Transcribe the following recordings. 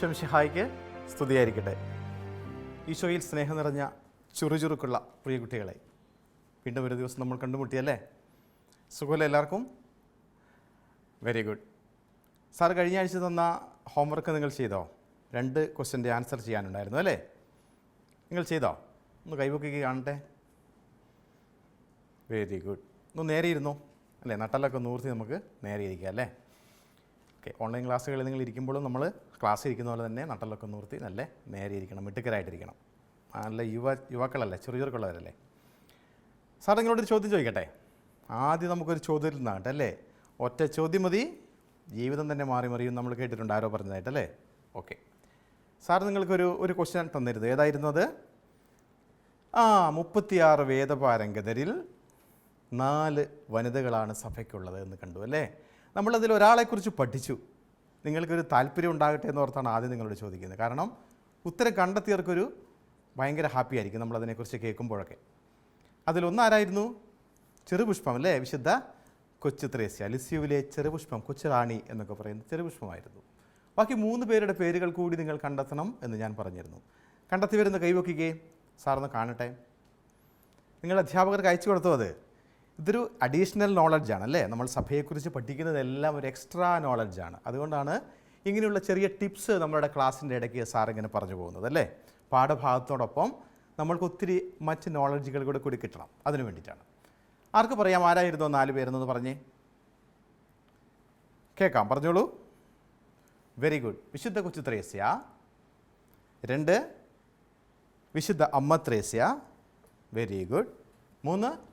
ഈശോ ഷിഹായിക്ക് സ്തുതിയായിരിക്കട്ടെ. ഈശോയിൽ സ്നേഹം നിറഞ്ഞ ചുറുചുറുക്കുള്ള പ്രിയ കുട്ടികളെ വീണ്ടും ഒരു ദിവസം നമ്മൾ കണ്ടുമുട്ടിയല്ലേ സുഖമല്ലേ എല്ലാവർക്കും? വെരി ഗുഡ് സാർ കഴിഞ്ഞ ആഴ്ച തന്ന ഹോംവർക്ക് നിങ്ങൾ ചെയ്തോ? രണ്ട് ക്വസ്റ്റ്യന്റെ ആൻസർ ചെയ്യാനുണ്ടായിരുന്നു അല്ലേ? നിങ്ങൾ ചെയ്തോ? ഒന്ന് കൈപൊക്കി കാണട്ടെ. വെരി ഗുഡ് ഒന്ന് നേരെ ഇരുന്നോ? അല്ലേ നട്ടലൊക്കെ നൂർത്തി നമുക്ക് നേരെ ഇരിക്കാം അല്ലേ? ഓക്കെ ഓൺലൈൻ ക്ലാസ്സുകളിൽ നിങ്ങൾ ഇരിക്കുമ്പോഴും നമ്മൾ ക്ലാസ് ഇരിക്കുന്ന പോലെ തന്നെ നട്ടലൊക്കെ നിർത്തി നല്ല നേരെ ഇരിക്കണം മിട്ടുക്കരായിട്ടിരിക്കണം നല്ല യുവ യുവാക്കളല്ലേ ചെറു ചെറുക്കുള്ളവരല്ലേ സാർ നിങ്ങളോടൊരു ചോദ്യം ചോദിക്കട്ടെ? ആദ്യം നമുക്കൊരു ചോദ്യത്തിൽ നിന്നാകട്ടെ അല്ലേ? ഒറ്റ ചോദ്യം മതി. ജീവിതം തന്നെ മാറി മറിയും നമ്മൾ കേട്ടിട്ടുണ്ട് ആരോ പറഞ്ഞതായിട്ടല്ലേ ഓക്കെ. സാർ നിങ്ങൾക്കൊരു ഒരു ക്വസ്റ്റ്യൻ തന്നിരുന്നു. ഏതായിരുന്നത് ആ മുപ്പത്തിയാറ് വേദപാരംഗതരിൽ നാല് വനിതകളാണ് സഭയ്ക്കുള്ളത് എന്ന് കണ്ടു അല്ലേ? നമ്മളതിൽ ഒരാളെക്കുറിച്ച് പഠിച്ചു. നിങ്ങൾക്കൊരു താല്പര്യം ഉണ്ടാകട്ടെ എന്ന് ഓർത്താണ് ആദ്യം നിങ്ങളോട് ചോദിക്കുന്നത്. കാരണം ഉത്തരം കണ്ടെത്തിയവർക്കൊരു ഭയങ്കര ഹാപ്പി ആയിരിക്കും നമ്മളതിനെക്കുറിച്ച് കേൾക്കുമ്പോഴൊക്കെ. അതിലൊന്നാരായിരുന്നു ചെറുപുഷ്പം അല്ലേ? വിശുദ്ധ കൊച്ചു ത്രേസ്യ ലിസ്യുവിലെ ചെറുപുഷ്പം കൊച്ചു റാണി എന്നൊക്കെ പറയുന്ന ചെറുപുഷ്പമായിരുന്നു. ബാക്കി മൂന്ന് പേരുടെ പേരുകൾ കൂടി നിങ്ങൾ കണ്ടെത്തണം എന്ന് ഞാൻ പറഞ്ഞിരുന്നു. കണ്ടെത്തി വരുന്ന കൈവയ്ക്കുകയും സാറൊന്ന് കാണട്ടെ. നിങ്ങൾ അധ്യാപകർക്ക് അയച്ചു കൊടുത്തോ അത്? ഇതൊരു അഡീഷണൽ നോളജാണ് അല്ലേ? നമ്മൾ സഭയെക്കുറിച്ച് പഠിക്കുന്നതെല്ലാം ഒരു എക്സ്ട്രാ നോളജാണ് അതുകൊണ്ടാണ് ഇങ്ങനെയുള്ള ചെറിയ ടിപ്സ് നമ്മളുടെ ക്ലാസ്സിന്റെ ഇടയ്ക്ക് സാറിങ്ങനെ പറഞ്ഞു പോകുന്നത് അല്ലേ? പാഠഭാഗത്തോടൊപ്പം നമ്മൾക്ക് ഒത്തിരി മറ്റ് നോളജുകൾ കൂടെ കൂടി കിട്ടണം. അതിനു വേണ്ടിയിട്ടാണ്. ആർക്ക് പറയാം? ആരായിരുന്നോ നാല് പേരെന്നു പറഞ്ഞേ. കേൾക്കാം. പറഞ്ഞോളൂ. വെരി ഗുഡ് വിശുദ്ധ കൊച്ചു ത്രേസ്യ രണ്ട്. വിശുദ്ധ അമ്മ ത്രേസ്യ വെരി ഗുഡ് മൂന്ന്.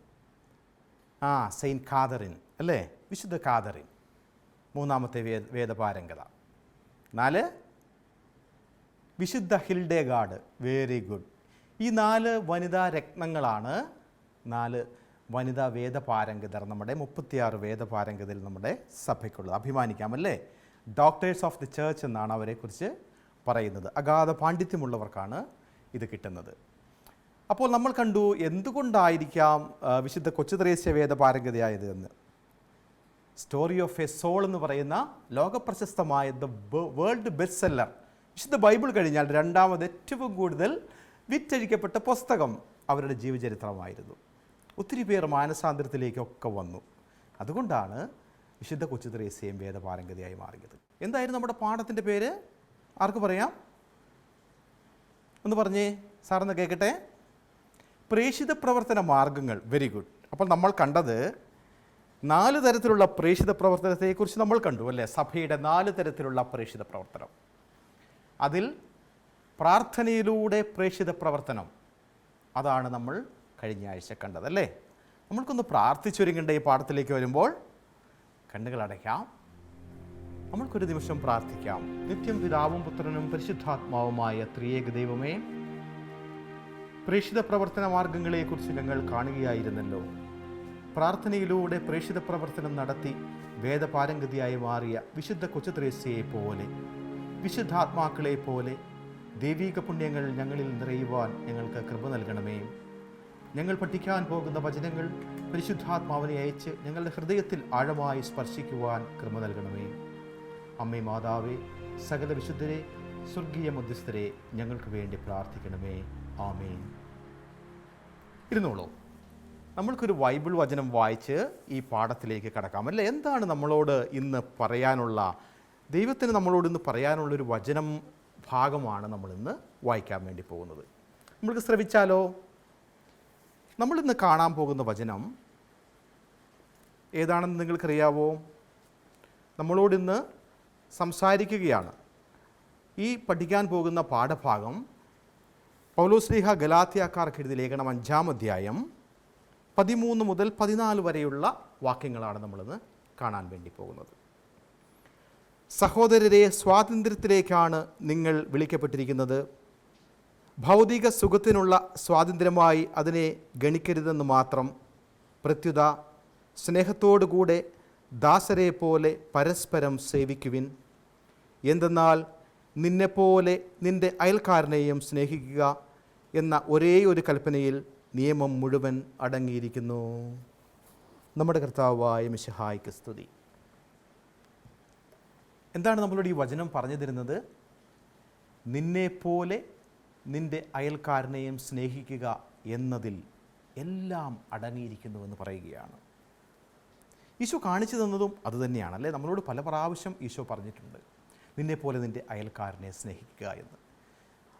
ആ സെയിന്റ് കാതറിൻ അല്ലേ? വിശുദ്ധ കാതറിൻ. മൂന്നാമത്തെ വേദ വേദപാരംഗത. നാല് വിശുദ്ധ ഹിൽഡേ ഗാഡ് വെരി ഗുഡ് ഈ നാല് വനിതാ രത്നങ്ങളാണ് നാല് വനിതാ വേദപാരംഗതർ നമ്മുടെ മുപ്പത്തിയാറ് വേദപാരംഗതയിൽ നമ്മുടെ സഭയ്ക്കുള്ളത്. അഭിമാനിക്കാമല്ലേ? ഡോക്ടേഴ്സ് ഓഫ് ദി ചേർച്ച് എന്നാണ് അവരെക്കുറിച്ച് പറയുന്നത്. അഗാധ പാണ്ഡിത്യമുള്ളവർക്കാണ് ഇത് കിട്ടുന്നത്. അപ്പോൾ നമ്മൾ കണ്ടു എന്തുകൊണ്ടായിരിക്കാം വിശുദ്ധ കൊച്ചുത്രേസ്യ വേദപാരംഗതയായത് എന്ന്. സ്റ്റോറി ഓഫ് എ സോൾ എന്ന് പറയുന്ന ലോകപ്രശസ്തമായ ദ വേൾഡ് ബെസ്റ്റ് സെല്ലർ വിശുദ്ധ ബൈബിൾ കഴിഞ്ഞാൽ രണ്ടാമത് ഏറ്റവും കൂടുതൽ വിറ്റഴിക്കപ്പെട്ട പുസ്തകം അവരുടെ ജീവചരിത്രമായിരുന്നു. ഒത്തിരി പേർ മാനസാന്തരത്തിലേക്കൊക്കെ വന്നു. അതുകൊണ്ടാണ് വിശുദ്ധ കൊച്ചുത്രേസ്യയും വേദപാരംഗതയായി മാറിയത്. എന്തായിരുന്നു നമ്മുടെ പാഠത്തിന്റെ പേര്? ആർക്ക് പറയാം? ഒന്ന് പറഞ്ഞേ സാറൊന്ന് കേൾക്കട്ടെ പ്രേഷിത പ്രവർത്തന മാർഗങ്ങൾ. വെരി ഗുഡ് അപ്പോൾ നമ്മൾ കണ്ടത് നാല് തരത്തിലുള്ള പ്രേഷിത പ്രവർത്തനത്തെക്കുറിച്ച് നമ്മൾ കണ്ടു അല്ലേ? സഭയുടെ നാല് തരത്തിലുള്ള പ്രേഷിത പ്രവർത്തനം. അതിൽ പ്രാർത്ഥനയിലൂടെ പ്രേഷിത പ്രവർത്തനം. അതാണ് നമ്മൾ കഴിഞ്ഞ ആഴ്ച കണ്ടത് അല്ലേ? നമ്മൾക്കൊന്ന് പ്രാർത്ഥിച്ചൊരുങ്ങേണ്ട ഈ പാഠത്തിലേക്ക് വരുമ്പോൾ കണ്ണുകൾ അടയ്ക്കാം. നമ്മൾക്കൊരു നിമിഷം പ്രാർത്ഥിക്കാം. നിത്യം പിതാവും പുത്രനും പരിശുദ്ധാത്മാവുമായ ത്രിയേക ദൈവമേ പ്രേക്ഷിത പ്രവർത്തന മാർഗങ്ങളെക്കുറിച്ച് ഞങ്ങൾ കാണുകയായിരുന്നല്ലോ. പ്രാർത്ഥനയിലൂടെ പ്രേക്ഷിത പ്രവർത്തനം നടത്തി വേദപാരംഗതിയായി മാറിയ വിശുദ്ധ കൊച്ചുത്രേസ്യയെ പോലെ വിശുദ്ധാത്മാക്കളെ പോലെ ദൈവീക പുണ്യങ്ങൾ ഞങ്ങളിൽ നിറയുവാൻ ഞങ്ങൾക്ക് കൃപ നൽകണമേ. ഞങ്ങൾ പഠിക്കാൻ പോകുന്ന വചനങ്ങൾ പരിശുദ്ധാത്മാവിനെ അയച്ച് ഞങ്ങളുടെ ഹൃദയത്തിൽ ആഴമായി സ്പർശിക്കുവാൻ കൃപ നൽകണമേ. അമ്മേ മാതാവേ സകല വിശുദ്ധരെ സ്വർഗീയ മധ്യസ്ഥരെ ഞങ്ങൾക്ക് വേണ്ടി പ്രാർത്ഥിക്കണമേ. ആമേൻ. ഇരുന്നോളൂ. നമ്മൾക്കൊരു ബൈബിൾ വചനം വായിച്ച് ഈ പാഠത്തിലേക്ക് കടക്കാം. അല്ലേ? എന്താണ് നമ്മളോട് ഇന്ന് പറയാനുള്ള ദൈവത്തിന് നമ്മളോട് ഇന്ന് പറയാനുള്ളൊരു വചനം ഭാഗമാണ് നമ്മളിന്ന് വായിക്കാൻ വേണ്ടി പോകുന്നത്. നമ്മൾക്ക് ശ്രമിച്ചാലോ നമ്മളിന്ന് കാണാൻ പോകുന്ന വചനം ഏതാണെന്ന് നിങ്ങൾക്കറിയാവോ? നമ്മളോടിന്ന് സംസാരിക്കുകയാണ്. ഈ പഠിക്കാൻ പോകുന്ന പാഠഭാഗം പൗലോസ്ലിഹ ഗലാത്തിയാക്കാർക്ക് എഴുതി ലേഖനം അഞ്ചാം അധ്യായം പതിമൂന്ന് മുതൽ പതിനാല് വരെയുള്ള വാക്യങ്ങളാണ് നമ്മളിന്ന് കാണാൻ വേണ്ടി പോകുന്നത്. സഹോദരരെ സ്വാതന്ത്ര്യത്തിലേക്കാണ് നിങ്ങൾ വിളിക്കപ്പെട്ടിരിക്കുന്നത്. ഭൗതിക സുഖത്തിനുള്ള സ്വാതന്ത്ര്യമായി അതിനെ ഗണിക്കരുതെന്ന് മാത്രം പ്രത്യുത സ്നേഹത്തോടുകൂടെ ദാസരെ പോലെ പരസ്പരം സേവിക്കുവിൻ. എന്തെന്നാൽ നിന്നെപ്പോലെ നിന്റെ അയൽക്കാരനെയും സ്നേഹിക്കുക എന്ന ഒരേ ഒരു കൽപ്പനയിൽ നിയമം മുഴുവൻ അടങ്ങിയിരിക്കുന്നു. നമ്മുടെ കർത്താവായ മിശഹായ്ക്ക് സ്തുതി. എന്താണ് നമ്മളോട് ഈ വചനം പറഞ്ഞു തരുന്നത് നിന്നെപ്പോലെ നിന്റെ അയൽക്കാരനെയും സ്നേഹിക്കുക എന്നതിൽ എല്ലാം അടങ്ങിയിരിക്കുന്നുവെന്ന് പറയുകയാണ്. ഈശോ കാണിച്ചു തന്നതും അതുതന്നെയാണ് അല്ലേ? നമ്മളോട് പല പ്രാവശ്യം ഈശോ പറഞ്ഞിട്ടുണ്ട് നിന്നെപ്പോലെ നിന്റെ അയൽക്കാരനെ സ്നേഹിക്കുക എന്ന്.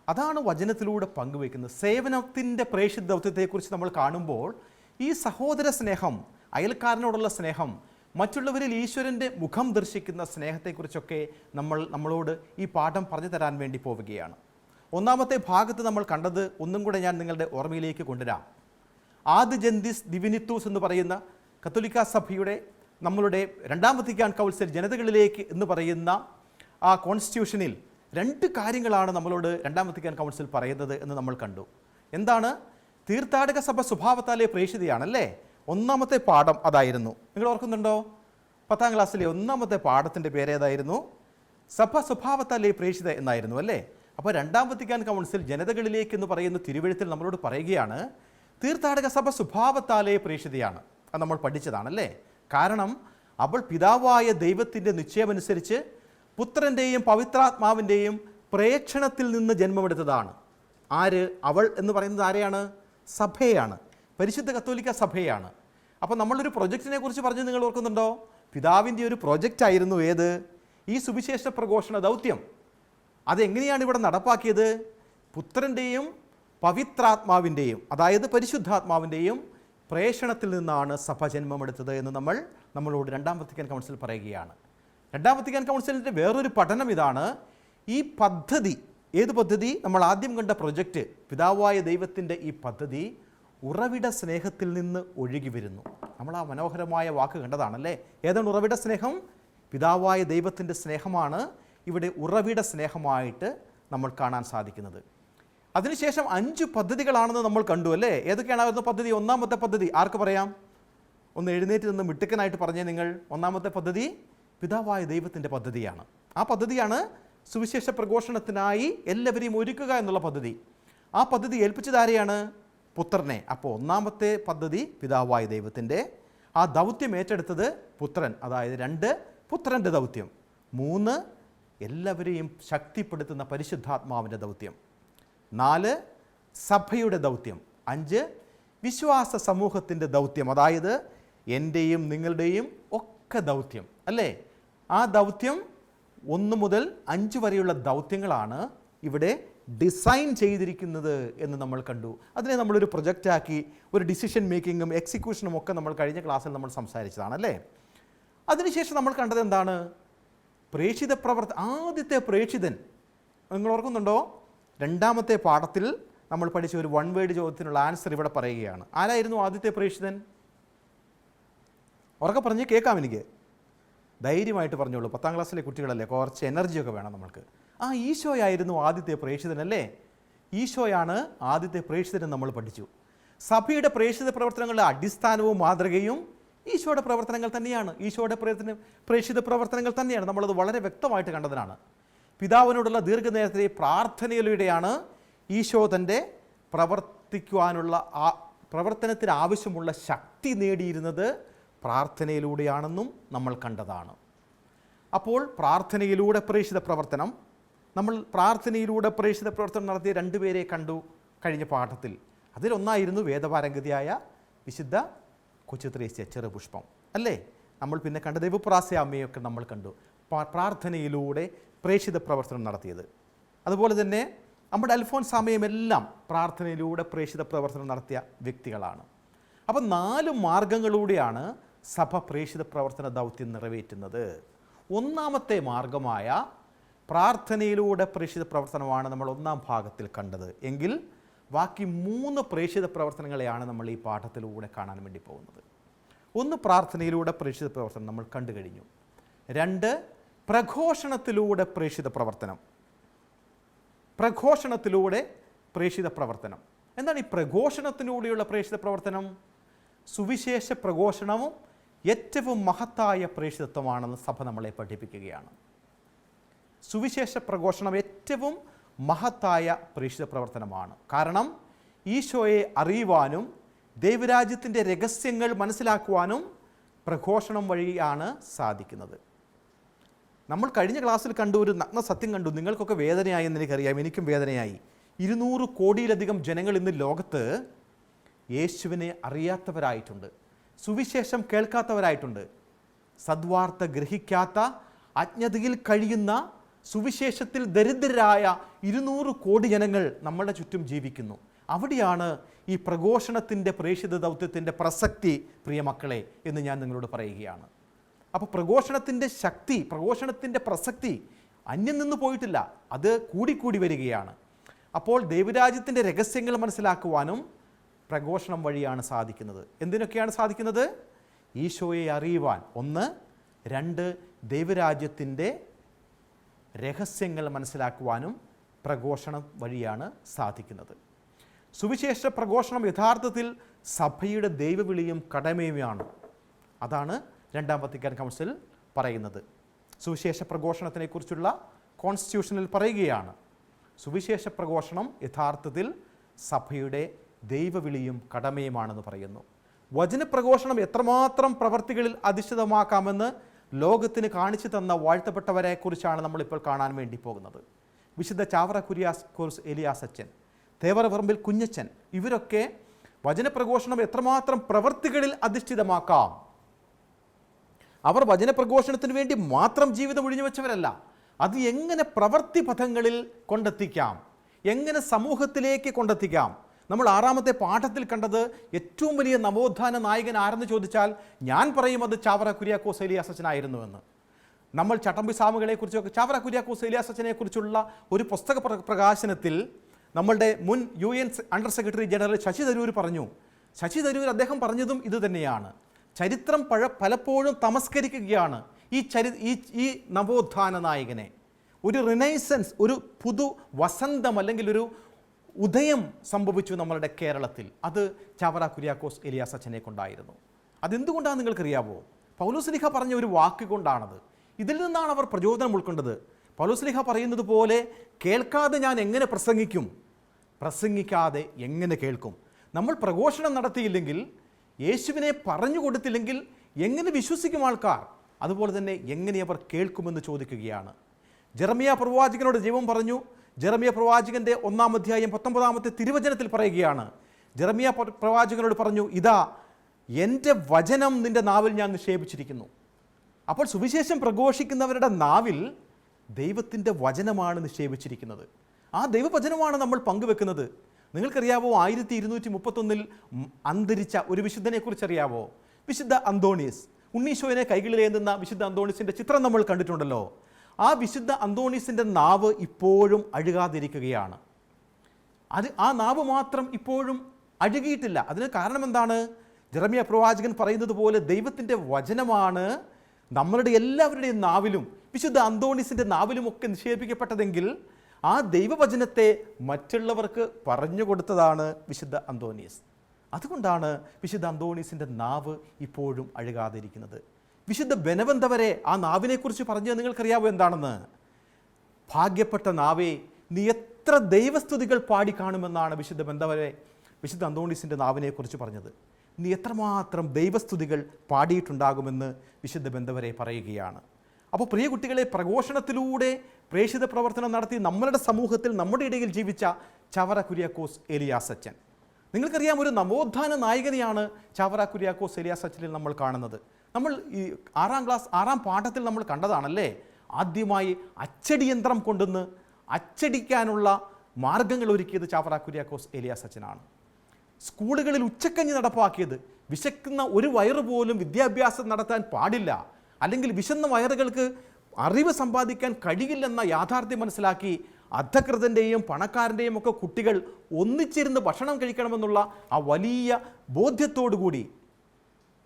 അതാണ് വചനത്തിലൂടെ പങ്കുവെക്കുന്നത് സേവനത്തിന്റെ പ്രേക്ഷിത ദൗത്യത്തെക്കുറിച്ച് നമ്മൾ കാണുമ്പോൾ ഈ സഹോദര സ്നേഹം അയൽക്കാരനോടുള്ള സ്നേഹം മറ്റുള്ളവരിൽ ഈശ്വരന്റെ മുഖം ദർശിക്കുന്ന സ്നേഹത്തെക്കുറിച്ചൊക്കെ നമ്മൾ നമ്മളോട് ഈ പാഠം പറഞ്ഞു തരാൻ വേണ്ടി പോവുകയാണ്. ഒന്നാമത്തെ ഭാഗത്ത് നമ്മൾ കണ്ടത് ഒന്നും കൂടെ ഞാൻ നിങ്ങളുടെ ഓർമ്മയിലേക്ക് കൊണ്ടുവരാം. ആദ് ജന്തിസ് ദിവിനിത്തൂസ് എന്ന് പറയുന്ന കത്തോലിക്ക സഭയുടെ നമ്മളുടെ രണ്ടാമത്തെ വത്തിക്കാൻ കൗൺസിൽ ജനതകളിലേക്ക് എന്ന് പറയുന്ന ആ കോൺസ്റ്റിറ്റ്യൂഷനിൽ രണ്ട് കാര്യങ്ങളാണ് നമ്മളോട് രണ്ടാം വത്തിക്കാൻ കൗൺസിൽ പറയുന്നത് എന്ന് നമ്മൾ കണ്ടു. എന്താണ്? തീർത്ഥാടക സഭ സ്വഭാവത്താലെ പ്രേക്ഷിതയാണല്ലേ? ഒന്നാമത്തെ പാഠം അതായിരുന്നു. നിങ്ങൾ ഓർക്കുന്നുണ്ടോ? പത്താം ക്ലാസ്സിലെ ഒന്നാമത്തെ പാഠത്തിന്റെ പേരേതായിരുന്നു? സഭ സ്വഭാവത്താലെ പ്രേക്ഷിത എന്നായിരുന്നു അല്ലേ? അപ്പോൾ രണ്ടാം വത്തിക്കാൻ കൗൺസിൽ ജനതകളിലേക്ക് എന്ന് പറയുന്ന തിരുവഴുത്തിൽ നമ്മളോട് പറയുകയാണ് തീർത്ഥാടക സഭ സ്വഭാവത്താലെ പ്രേക്ഷിതയാണ്. അത് നമ്മൾ പഠിച്ചതാണല്ലേ? കാരണം അവൾ പിതാവായ ദൈവത്തിന്റെ നിശ്ചയമനുസരിച്ച് പുത്രന്റെയും പവിത്രാത്മാവിന്റെയും പ്രേക്ഷണത്തിൽ നിന്ന് ജന്മമെടുത്തതാണ്. ആര്? അവൾ എന്ന് പറയുന്നത് ആരെയാണ്? സഭയാണ്. പരിശുദ്ധ കത്തോലിക്ക സഭയാണ്. അപ്പോൾ നമ്മളൊരു പ്രൊജക്റ്റിനെ കുറിച്ച് പറഞ്ഞ് നിങ്ങൾ ഓർക്കുന്നുണ്ടോ? പിതാവിന്റെ ഒരു പ്രൊജക്റ്റ് ആയിരുന്നു ഏത്? ഈ സുവിശേഷ പ്രഘോഷണ ദൗത്യം. അതെങ്ങനെയാണ് ഇവിടെ നടപ്പാക്കിയത്? പുത്രന്റെയും പവിത്രാത്മാവിന്റെയും അതായത് പരിശുദ്ധാത്മാവിന്റെയും പ്രേഷണത്തിൽ നിന്നാണ് സഭ ജന്മമെടുത്തത് എന്ന് നമ്മൾ നമ്മളോട് രണ്ടാം വത്തിക്കാൻ കൗൺസിൽ പറയുകയാണ്. രണ്ടാം വത്തിക്കാൻ കൗൺസിലിന്റെ വേറൊരു പഠനം ഇതാണ്. ഈ പദ്ധതി ഏത് പദ്ധതി? നമ്മൾ ആദ്യം കണ്ട പ്രൊജക്റ്റ് പിതാവായ ദൈവത്തിന്റെ ഈ പദ്ധതി ഉറവിട സ്നേഹത്തിൽ നിന്ന് ഒഴുകി വരുന്നു. നമ്മൾ ആ മനോഹരമായ വാക്ക് കണ്ടതാണല്ലേ? ഏതാണ് ഉറവിട സ്നേഹം? പിതാവായ ദൈവത്തിന്റെ സ്നേഹമാണ് ഇവിടെ ഉറവിട സ്നേഹമായിട്ട് നമ്മൾ കാണാൻ സാധിക്കുന്നത്. അതിനുശേഷം അഞ്ച് പദ്ധതികളാണെന്ന് നമ്മൾ കണ്ടു അല്ലേ? ഏതൊക്കെയാണ് പദ്ധതി? ഒന്നാമത്തെ പദ്ധതി ആർക്ക് പറയാം? ഒന്ന് എഴുന്നേറ്റ് നിന്ന് മിട്ടുക്കനായിട്ട് പറഞ്ഞേ നിങ്ങൾ. ഒന്നാമത്തെ പദ്ധതി പിതാവായ ദൈവത്തിന്റെ പദ്ധതിയാണ്. ആ പദ്ധതിയാണ് സുവിശേഷ പ്രഘോഷണത്തിനായി എല്ലാവരെയും ഒരുക്കുക എന്നുള്ള പദ്ധതി. ആ പദ്ധതി ഏൽപ്പിച്ചതാരെയാണ് പുത്രനെ. അപ്പോൾ ഒന്നാമത്തെ പദ്ധതി പിതാവായ ദൈവത്തിന്റെ. ആ ദൗത്യം ഏറ്റെടുത്തത് പുത്രൻ. അതായത് രണ്ട് പുത്രന്റെ ദൗത്യം. മൂന്ന് എല്ലാവരെയും ശക്തിപ്പെടുത്തുന്ന പരിശുദ്ധാത്മാവിന്റെ ദൗത്യം. നാല് സഭയുടെ ദൗത്യം. അഞ്ച് വിശ്വാസ സമൂഹത്തിന്റെ ദൗത്യം. അതായത് എന്റെയും നിങ്ങളുടെയും ഒക്കെ ദൗത്യം. അല്ലേ? ആ ദൗത്യം ഒന്ന് മുതൽ അഞ്ച് വരെയുള്ള ദൗത്യങ്ങളാണ് ഇവിടെ ഡിസൈൻ ചെയ്തിരിക്കുന്നത് എന്ന് നമ്മൾ കണ്ടു. അതിനെ നമ്മളൊരു പ്രൊജക്റ്റാക്കി ഒരു ഡിസിഷൻ മേക്കിങ്ങും എക്സിക്യൂഷനും ഒക്കെ നമ്മൾ കഴിഞ്ഞ ക്ലാസ്സിൽ നമ്മൾ സംസാരിച്ചതാണ് അല്ലേ? അതിനുശേഷം നമ്മൾ കണ്ടത് എന്താണ്? പ്രേക്ഷിത പ്രവർത്ത ആദ്യത്തെ പ്രേക്ഷിതൻ. നിങ്ങൾ ഓർക്കുന്നുണ്ടോ? രണ്ടാമത്തെ പാഠത്തിൽ നമ്മൾ പഠിച്ച ഒരു വൺ വേഡ് ചോദ്യത്തിനുള്ള ആൻസർ ഇവിടെ പറയുകയാണ്. ആരായിരുന്നു ആദ്യത്തെ പ്രേക്ഷിതൻ? ഉറക്കെ പറഞ്ഞ് കേൾക്കാം എനിക്ക്. ധൈര്യമായിട്ട് പറഞ്ഞോളൂ പത്താം ക്ലാസ്സിലെ കുട്ടികളല്ലേ കുറച്ച് എനർജിയൊക്കെ വേണം നമ്മൾക്ക്. ആ ഈശോയായിരുന്നു ആദ്യത്തെ പ്രേക്ഷിതനല്ലേ? ഈശോയാണ് ആദ്യത്തെ പ്രേക്ഷിതൻ നമ്മൾ പഠിച്ചു. സഭയുടെ പ്രേക്ഷിത പ്രവർത്തനങ്ങളുടെ അടിസ്ഥാനവും മാതൃകയും ഈശോയുടെ പ്രവർത്തനങ്ങൾ തന്നെയാണ്. ഈശോയുടെ പ്രേത്തിന് പ്രേക്ഷിത പ്രവർത്തനങ്ങൾ തന്നെയാണ്. നമ്മളത് വളരെ വ്യക്തമായിട്ട് കണ്ടതിനാണ്. പിതാവിനോടുള്ള ദീർഘനേരത്തെ പ്രാർത്ഥനയിലൂടെയാണ് ഈശോ തന്റെ പ്രവർത്തിക്കുവാനുള്ള ആ പ്രവർത്തനത്തിന് ആവശ്യമുള്ള ശക്തി നേടിയിരുന്നത് പ്രാർത്ഥനയിലൂടെയാണെന്നും നമ്മൾ കണ്ടതാണ്. അപ്പോൾ പ്രാർത്ഥനയിലൂടെ പ്രേക്ഷിത പ്രവർത്തനം നമ്മൾ പ്രാർത്ഥനയിലൂടെ പ്രേക്ഷിത പ്രവർത്തനം നടത്തിയ രണ്ടുപേരെ കണ്ടു കഴിഞ്ഞ പാഠത്തിൽ. അതിലൊന്നായിരുന്നു വേദപാരംഗതിയായ വിശുദ്ധ കൊച്ചുത്രേസ്യ ചെറുപുഷ്പം. അല്ലേ? നമ്മൾ പിന്നെ കണ്ട ദൈവപ്രാസ്യ അമ്മയൊക്കെ നമ്മൾ കണ്ടു. പ്രാർത്ഥനയിലൂടെ പ്രേക്ഷിത പ്രവർത്തനം നടത്തിയത്. അതുപോലെ തന്നെ നമ്മുടെ അൽഫോൻസ് സമയമെല്ലാം പ്രാർത്ഥനയിലൂടെ പ്രേക്ഷിത പ്രവർത്തനം നടത്തിയ വ്യക്തികളാണ്. അപ്പം നാല് മാർഗങ്ങളിലൂടെയാണ് സഭ പ്രേക്ഷിത പ്രവർത്തന ദൗത്യം നിറവേറ്റുന്നത് ഒന്നാമത്തെ മാർഗമായ പ്രാർത്ഥനയിലൂടെ പ്രേക്ഷിത പ്രവർത്തനമാണ് നമ്മൾ ഒന്നാം ഭാഗത്തിൽ കണ്ടത്. എങ്കിൽ ബാക്കി മൂന്ന് പ്രേക്ഷിത പ്രവർത്തനങ്ങളെയാണ് നമ്മൾ ഈ പാഠത്തിലൂടെ കാണാൻ വേണ്ടി പോകുന്നത്. ഒന്ന് പ്രാർത്ഥനയിലൂടെ പ്രേക്ഷിത പ്രവർത്തനം നമ്മൾ കണ്ടു കഴിഞ്ഞു. രണ്ട് പ്രഘോഷണത്തിലൂടെ പ്രേക്ഷിത പ്രവർത്തനം. പ്രഘോഷണത്തിലൂടെ പ്രേക്ഷിത പ്രവർത്തനം. എന്താണ് ഈ പ്രഘോഷണത്തിലൂടെയുള്ള പ്രേക്ഷിത പ്രവർത്തനം? സുവിശേഷ പ്രഘോഷണവും ഏറ്റവും മഹത്തായ പ്രേക്ഷിതത്വമാണെന്ന് സഭ നമ്മളെ പഠിപ്പിക്കുകയാണ്. സുവിശേഷ പ്രഘോഷണം ഏറ്റവും മഹത്തായ പ്രേക്ഷിത പ്രവർത്തനമാണ്. കാരണം ഈശോയെ അറിയുവാനും ദൈവരാജ്യത്തിന്റെ രഹസ്യങ്ങൾ മനസ്സിലാക്കുവാനും പ്രഘോഷണം വഴിയാണ് സാധിക്കുന്നത്. നമ്മൾ കഴിഞ്ഞ ക്ലാസ്സിൽ കണ്ടു ഒരു നഗ്ന സത്യം കണ്ടു. നിങ്ങൾക്കൊക്കെ വേദനയായി എന്ന് എനിക്കറിയാം. എനിക്കും വേദനയായി. ഇരുന്നൂറ് കോടിയിലധികം ജനങ്ങൾ ഇന്ന് ലോകത്ത് യേശുവിനെ അറിയാത്തവരായിട്ടുണ്ട്. സുവിശേഷം കേൾക്കാത്തവരായിട്ടുണ്ട്. സദ്വാർത്ത ഗ്രഹിക്കാത്ത അജ്ഞതയിൽ കഴിയുന്ന സുവിശേഷത്തിൽ ദരിദ്രരായ ഇരുന്നൂറ് കോടി ജനങ്ങൾ നമ്മുടെ ചുറ്റും ജീവിക്കുന്നു. അവിടെയാണ് ഈ പ്രഘോഷണത്തിന്റെ പ്രേക്ഷിത ദൗത്യത്തിന്റെ പ്രസക്തി പ്രിയ മക്കളെ എന്ന് ഞാൻ നിങ്ങളോട് പറയുകയാണ്. അപ്പോൾ പ്രഘോഷണത്തിന്റെ ശക്തി പ്രഘോഷണത്തിന്റെ പ്രസക്തി അന്യം നിന്ന് പോയിട്ടില്ല. അത് കൂടിക്കൂടി വരികയാണ്. അപ്പോൾ ദൈവരാജ്യത്തിന്റെ രഹസ്യങ്ങൾ മനസ്സിലാക്കുവാനും പ്രഘോഷണം വഴിയാണ് സാധിക്കുന്നത്. എന്തിനൊക്കെയാണ് സാധിക്കുന്നത്? ഈശോയെ അറിയുവാൻ. ഒന്ന് രണ്ട് ദൈവരാജ്യത്തിന്റെ രഹസ്യങ്ങൾ മനസ്സിലാക്കുവാനും പ്രഘോഷണം വഴിയാണ് സാധിക്കുന്നത്. സുവിശേഷ പ്രഘോഷണം യഥാർത്ഥത്തിൽ സഭയുടെ ദൈവവിളിയും കടമയുമാണ്. അതാണ് രണ്ടാം വത്തിക്കാൻ കൗൺസിൽ പറയുന്നത്. സുവിശേഷ പ്രഘോഷണത്തിനെക്കുറിച്ചുള്ള കോൺസ്റ്റിറ്റ്യൂഷനിൽ പറയുകയാണ്. സുവിശേഷ പ്രഘോഷണം യഥാർത്ഥത്തിൽ സഭയുടെ ദൈവവിളിയും കടമയുമാണെന്ന് പറയുന്നു. വചനപ്രഘോഷണം എത്രമാത്രം പ്രവർത്തികളിൽ അധിഷ്ഠിതമാക്കാമെന്ന് ലോകത്തിന് കാണിച്ചു തന്ന വാഴ്ത്തപ്പെട്ടവരെ കുറിച്ചാണ് നമ്മളിപ്പോൾ കാണാൻ വേണ്ടി പോകുന്നത്. വിശുദ്ധ ചാവറ കുര്യാസ് കോഴ്സ് എലിയാസച്ചൻ തേവറപറമ്പിൽ കുഞ്ഞച്ചൻ ഇവരൊക്കെ വചനപ്രഘോഷണം എത്രമാത്രം പ്രവർത്തികളിൽ അധിഷ്ഠിതമാക്കാം. അവർ വചനപ്രഘോഷണത്തിന് വേണ്ടി മാത്രം ജീവിതം ഒഴിഞ്ഞു വെച്ചവരല്ല അത് എങ്ങനെ പ്രവൃത്തി പഥങ്ങളിൽ കൊണ്ടെത്തിക്കാം? എങ്ങനെ സമൂഹത്തിലേക്ക് കൊണ്ടെത്തിക്കാം? നമ്മൾ ആറാമത്തെ പാഠത്തിൽ കണ്ടത് ഏറ്റവും വലിയ നവോത്ഥാന നായകൻ ആരെന്ന് ചോദിച്ചാൽ ഞാൻ പറയും അത് ചാവറ കുര്യാക്കോസ് എലിയാസച്ചനായിരുന്നുവെന്ന് നമ്മൾ ചട്ടമ്പി സ്വാമികളെക്കുറിച്ചൊക്കെ ചാവറ കുര്യാക്കോസ് എലിയാസച്ചനെ കുറിച്ചുള്ള ഒരു പുസ്തക പ്രകാശനത്തിൽ നമ്മളുടെ മുൻ U N under secretary general Shashi Tharoor പറഞ്ഞു ശശി തരൂർ അദ്ദേഹം പറഞ്ഞതും ഇതുതന്നെയാണ് ചരിത്രം പഴ പലപ്പോഴും തമസ്കരിക്കുകയാണ് ഈ ചരി ഈ ഈ നവോത്ഥാന നായകനെ. ഒരു റിനൈസൻസ് ഒരു പുതു വസന്തം അല്ലെങ്കിൽ ഒരു ഉദയം സംഭവിച്ചു നമ്മളുടെ കേരളത്തിൽ. അത് ചാവറ കുര്യാക്കോസ് എലിയാസ് അച്ഛനെ കൊണ്ടായിരുന്നു. അതെന്തുകൊണ്ടാണ് നിങ്ങൾക്കറിയാവോ? പൗലോസ്ലിഹ പറഞ്ഞ ഒരു വാക്ക് കൊണ്ടാണത്. ഇതിൽ നിന്നാണ് അവർ പ്രചോദനം ഉൾക്കൊണ്ടത്. പൗലോസ്ലിഹ പറയുന്നത് പോലെ കേൾക്കാതെ ഞാൻ എങ്ങനെ പ്രസംഗിക്കും? പ്രസംഗിക്കാതെ എങ്ങനെ കേൾക്കും? നമ്മൾ പ്രഘോഷണം നടത്തിയില്ലെങ്കിൽ യേശുവിനെ പറഞ്ഞു കൊടുത്തില്ലെങ്കിൽ എങ്ങനെ വിശ്വസിക്കും ആൾക്കാർ? അതുപോലെ തന്നെ എങ്ങനെ അവർ കേൾക്കുമെന്ന് ചോദിക്കുകയാണ്. ജർമിയ പ്രവാചകനോട് ദൈവം പറഞ്ഞു ജെറമിയ പ്രവാചകന്റെ ഒന്നാം അധ്യായം പത്തൊമ്പതാമത്തെ തിരുവചനത്തിൽ പറയുകയാണ്. ജെറമിയ പ്ര- പ്രവാചകനോട് പറഞ്ഞു ഇതാ എന്റെ വചനം നിന്റെ നാവിൽ ഞാൻ നിക്ഷേപിച്ചിരിക്കുന്നു. അപ്പോൾ സുവിശേഷം പ്രഘോഷിക്കുന്നവരുടെ നാവിൽ ദൈവത്തിന്റെ വചനമാണ് നിക്ഷേപിച്ചിരിക്കുന്നത്. ആ ദൈവവചനമാണ് നമ്മൾ പങ്കുവെക്കുന്നത്. നിങ്ങൾക്കറിയാവോ ആയിരത്തി ഇരുന്നൂറ്റി മുപ്പത്തൊന്നിൽ അന്തരിച്ച ഒരു വിശുദ്ധനെക്കുറിച്ച് അറിയാവോ വിശുദ്ധ അന്തോണീസ് ഉണ്ണീശോയിനെ കൈകളിലേന്തുന്ന വിശുദ്ധ അന്തോണീസിന്റെ ചിത്രം നമ്മൾ കണ്ടിട്ടുണ്ടല്ലോ. ആ വിശുദ്ധ അന്തോണീസിന്റെ നാവ് ഇപ്പോഴും അഴുകാതിരിക്കുകയാണ്. അത് ആ നാവ് മാത്രം ഇപ്പോഴും അഴുകിയിട്ടില്ല. അതിന് കാരണം എന്താണ്? ജെറമിയ പ്രവാചകൻ പറയുന്നത് പോലെ ദൈവത്തിന്റെ വചനമാണ് നമ്മളുടെ എല്ലാവരുടെയും നാവിലും വിശുദ്ധ അന്തോണീസിന്റെ നാവിലുമൊക്കെ നിക്ഷേപിക്കപ്പെട്ടതെങ്കിൽ ആ ദൈവവചനത്തെ മറ്റുള്ളവർക്ക് പറഞ്ഞു കൊടുത്തതാണ് വിശുദ്ധ അന്തോണീസ്. അതുകൊണ്ടാണ് വിശുദ്ധ അന്തോണീസിന്റെ നാവ് ഇപ്പോഴും അഴുകാതിരിക്കുന്നത്. വിശുദ്ധ ബനവന്തവരെ ആ നാവിനെക്കുറിച്ച് പറഞ്ഞത് നിങ്ങൾക്കറിയാവോ എന്താണെന്ന്? ഭാഗ്യപ്പെട്ട നാവേ നീ എത്ര ദൈവസ്തുതികൾ പാടി കാണുമെന്നാണ് വിശുദ്ധ ബന്ധവരെ വിശുദ്ധ അന്തോണീസിന്റെ നാവിനെക്കുറിച്ച് പറഞ്ഞത്. നീ എത്രമാത്രം ദൈവസ്തുതികൾ പാടിയിട്ടുണ്ടാകുമെന്ന് വിശുദ്ധ ബന്ധവരെ പറയുകയാണ്. അപ്പോൾ പ്രിയ കുട്ടികളെ പ്രഘോഷണത്തിലൂടെ പ്രേക്ഷിത പ്രവർത്തനം നടത്തി നമ്മളുടെ സമൂഹത്തിൽ നമ്മുടെ ഇടയിൽ ജീവിച്ച ചവറ കുര്യാക്കോസ് എലിയാസച്ചൻ നിങ്ങൾക്കറിയാം ഒരു നവോത്ഥാന നായികനെയാണ് ചാവറ കുര്യാക്കോസ് സെലിയ സച്ചിലിൽ നമ്മൾ കാണുന്നത്. നമ്മൾ ഈ ആറാം ക്ലാസ് ആറാം പാഠത്തിൽ നമ്മൾ കണ്ടതാണല്ലേ? ആദ്യമായി അച്ചടിയന്ത്രം കൊണ്ടുവന്ന് അച്ചടിക്കാനുള്ള മാർഗങ്ങൾ ഒരുക്കിയത് ചാവറ കുര്യാക്കോസ് എലിയ സച്ചിനാണ് സ്കൂളുകളിൽ ഉച്ചക്കഞ്ഞി നടപ്പാക്കിയത് വിശക്കുന്ന ഒരു വയറ് പോലും വിദ്യാഭ്യാസം നടത്താൻ പാടില്ല. അല്ലെങ്കിൽ വിശന്ന വയറുകൾക്ക് അറിവ് സമ്പാദിക്കാൻ കഴിയില്ലെന്ന യാഥാർത്ഥ്യം മനസ്സിലാക്കി അധകൃതന്റെയും പണക്കാരന്റെയും ഒക്കെ കുട്ടികൾ ഒന്നിച്ചിരുന്ന് ഭക്ഷണം കഴിക്കണമെന്നുള്ള ആ വലിയ ബോധ്യത്തോടുകൂടി